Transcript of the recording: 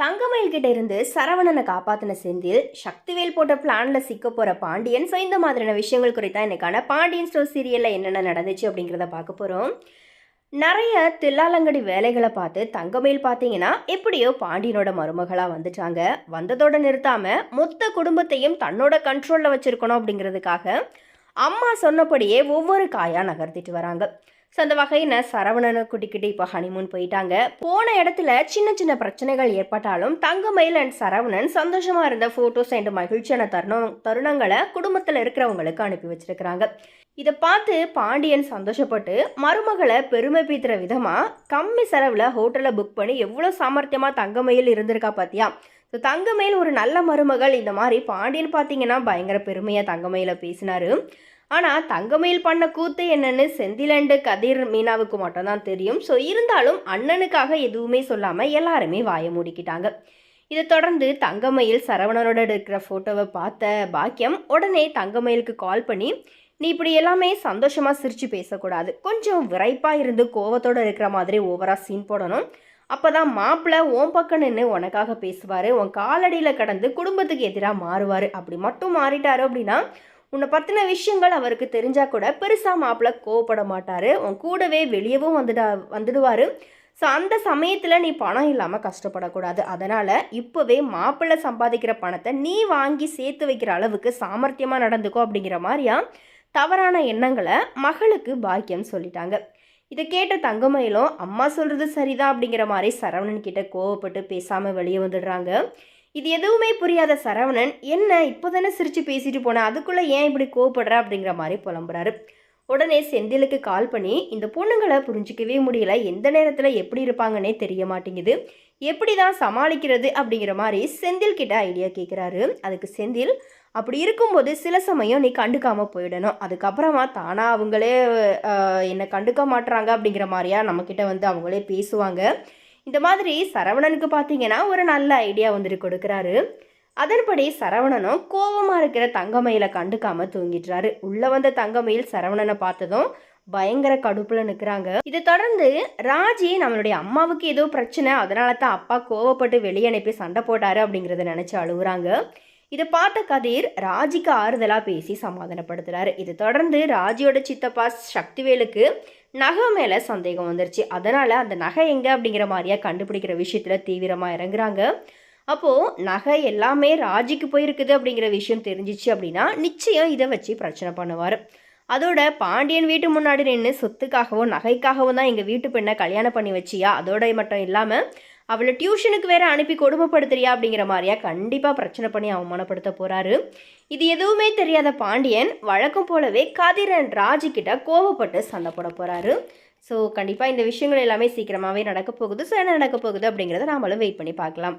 தங்கமயில் கிட்ட இருந்து சரவணனை காப்பாத்தின செந்தில் சக்திவேல் போட்ட பிளான்ல சிக்க போற பாண்டியன் ஸோ இந்த மாதிரியான விஷயங்கள் குறித்தா எனக்கான பாண்டியன் ஸ்டோர் சீரியல்ல என்னென்ன நடந்துச்சு அப்படிங்கிறத பார்க்க போறோம். நிறைய தில்லாலங்கடி வேலைகளை பார்த்து தங்கமயில் பார்த்தீங்கன்னா எப்படியோ பாண்டியனோட மருமகளாக வந்துட்டாங்க. வந்ததோட நிறுத்தாம மொத்த குடும்பத்தையும் தன்னோட கண்ட்ரோலில் வச்சிருக்கணும் அப்படிங்கிறதுக்காக அம்மா சொன்னபடியே ஒவ்வொரு காயாக நகர்த்திட்டு வராங்க. ஸோ அந்த வகையில் சரவணனை கூட்டிக்கிட்டு இப்போ ஹனிமூன் போயிட்டாங்க. போன இடத்துல சின்ன சின்ன பிரச்சனைகள் ஏற்பட்டாலும் தங்கமயில் அண்ட் சரவணன் சந்தோஷமாக இருந்த ஃபோட்டோஸ் அண்ட் மகிழ்ச்சியான தருணம் தருணங்களை குடும்பத்தில் இருக்கிறவங்களுக்கு அனுப்பி வச்சிருக்கிறாங்க. இதை பார்த்து பாண்டியன் சந்தோஷப்பட்டு மருமகளை பெருமை பீத்துற விதமாக கம்மி செலவில் ஹோட்டலில் புக் பண்ணி எவ்வளோ சாமர்த்தியமாக தங்கமயில் இருந்திருக்கா பார்த்தியா ஸோ தங்கமயில் ஒரு நல்ல மருமகள். இந்த மாதிரி பாண்டியன் பார்த்தீங்கன்னா பயங்கர பெருமையாக தங்கமயில பேசினாரு. ஆனால் தங்கமயில் பண்ண கூத்து என்னன்னு செந்திலண்டு கதிர் மீனாவுக்கு மட்டும்தான் தெரியும். ஸோ இருந்தாலும் அண்ணனுக்காக எதுவுமே சொல்லாமல் எல்லாருமே வாயை மூடிக்கிட்டாங்க. இதை தொடர்ந்து தங்கமயில் சரவணனோட இருக்கிற ஃபோட்டோவை பார்த்த பாக்கியம் உடனே தங்கமயிலுக்கு கால் பண்ணி நீ இப்படி எல்லாமே சந்தோஷமாக சிரித்து பேசக்கூடாது. கொஞ்சம் விரைப்பாக இருந்து கோவத்தோடு இருக்கிற மாதிரி ஓவராக சீன் போடணும். அப்போ தான் மாப்பிள்ளை ஓம் பக்கம் நின்று உனக்காக பேசுவார். உன் காலடியில் கடந்து குடும்பத்துக்கு எதிராக மாறுவார். அப்படி மட்டும் மாறிட்டாரு அப்படின்னா உன்னை பற்றின விஷயங்கள் அவருக்கு தெரிஞ்சால் கூட பெருசாக மாப்பிள்ளை கோவப்பட மாட்டார். உன் கூடவே வெளியவும் வந்துடா வந்துடுவார். ஸோ அந்த சமயத்தில் நீ பணம் இல்லாமல் கஷ்டப்படக்கூடாது. அதனால் இப்போவே மாப்பிள்ளை சம்பாதிக்கிற பணத்தை நீ வாங்கி சேர்த்து வைக்கிற அளவுக்கு சாமர்த்தியமாக நடந்துக்கோ அப்படிங்கிற மாதிரியா? தவறான எண்ணங்களை மகளுக்கு பாக்கியம் சொல்லிட்டாங்க. இதை கேட்ட தங்கமயிலும் அம்மா சொல்கிறது சரிதான் அப்படிங்கிற மாதிரி சரவணன் கிட்ட கோவப்பட்டு பேசாமல் வெளியே வந்துடுறாங்க. இது எதுவுமே புரியாத சரவணன் என்ன இப்போ தானே சிரித்து பேசிட்டு போனேன் அதுக்குள்ளே ஏன் இப்படி கோவப்படுறா? அப்படிங்கிற மாதிரி புலம்புறாரு. உடனே செந்திலுக்கு கால் பண்ணி இந்த பொண்ணுங்களை புரிஞ்சிக்கவே முடியல. எந்த நேரத்தில் எப்படி இருப்பாங்கன்னே தெரிய மாட்டேங்குது. எப்படி தான் சமாளிக்கிறது? அப்படிங்கிற மாதிரி செந்தில் கிட்ட ஐடியா கேட்குறாரு அதுக்கு செந்தில் அப்படி இருக்கும்போது சில சமயம் நீ கண்டுக்காமல் போயிடணும். அதுக்கப்புறமா தானாக அவங்களே என்னை கண்டுக்க மாட்டுறாங்க அப்படிங்கிற மாதிரியா நம்மக்கிட்ட வந்து அவங்களே பேசுவாங்க. இந்த மாதிரி சரவணனுக்கு பார்த்தீங்கன்னா ஒரு நல்ல ஐடியா வந்துட்டு கொடுக்குறாரு. அதன்படி சரவணனும் கோவமாக இருக்கிற தங்கமயிலை கண்டுக்காம தூங்கிடுறாரு. உள்ளே வந்த தங்கமயில் சரவணனை பார்த்ததும் பயங்கர கடுப்பில் நிற்கிறாங்க இதை தொடர்ந்து ராஜி நம்மளுடைய அம்மாவுக்கு ஏதோ பிரச்சனை அதனால தான் அப்பா கோவப்பட்டு வெளியே அனுப்பி சண்டை போட்டாரு அப்படிங்கிறத நினச்சி அழுகுறாங்க. இதை பார்த்த கதிர் ராஜிக்கு ஆறுதலாக பேசி சமாதானப்படுத்துறாரு. இதை தொடர்ந்து ராஜியோட சித்தப்பா சக்திவேலுக்கு நகை மேலே சந்தேகம் வந்துருச்சு. அதனால் அந்த நகை எங்கே அப்படிங்கிற மாதிரியா கண்டுபிடிக்கிற விஷயத்தில் தீவிரமாக இறங்குறாங்க. அப்போது நகை எல்லாமே ராஜிக்கு போயிருக்குது அப்படிங்கிற விஷயம் தெரிஞ்சிச்சு அப்படின்னா நிச்சயம் இதை வச்சு பிரச்சனை பண்ணுவார். அதோட பாண்டியன் வீட்டு முன்னாடி நின்று சொத்துக்காகவும் நகைக்காகவும் தான் எங்கள் வீட்டு பெண்ணை கல்யாணம் பண்ணி வச்சியா? அதோட மட்டும் இல்லாமல் அவளை டியூஷனுக்கு வேற அனுப்பி கொடுமைப்படுத்துறியா அப்படிங்கிற மாதிரியா கண்டிப்பாக பிரச்சனை பண்ணி அவமானப்படுத்த போகிறாரு இது எதுவுமே தெரியாத பாண்டியன் வழக்கம் போலவே கதிரன் ராஜி கிட்ட கோவப்பட்டு சண்டை போட போகிறாரு ஸோ கண்டிப்பாக இந்த விஷயங்கள் எல்லாமே சீக்கிரமாகவே நடக்க போகுது. ஸோ என்ன நடக்க போகுது அப்படிங்கிறத நாமளும் வெயிட் பண்ணி பார்க்கலாம்.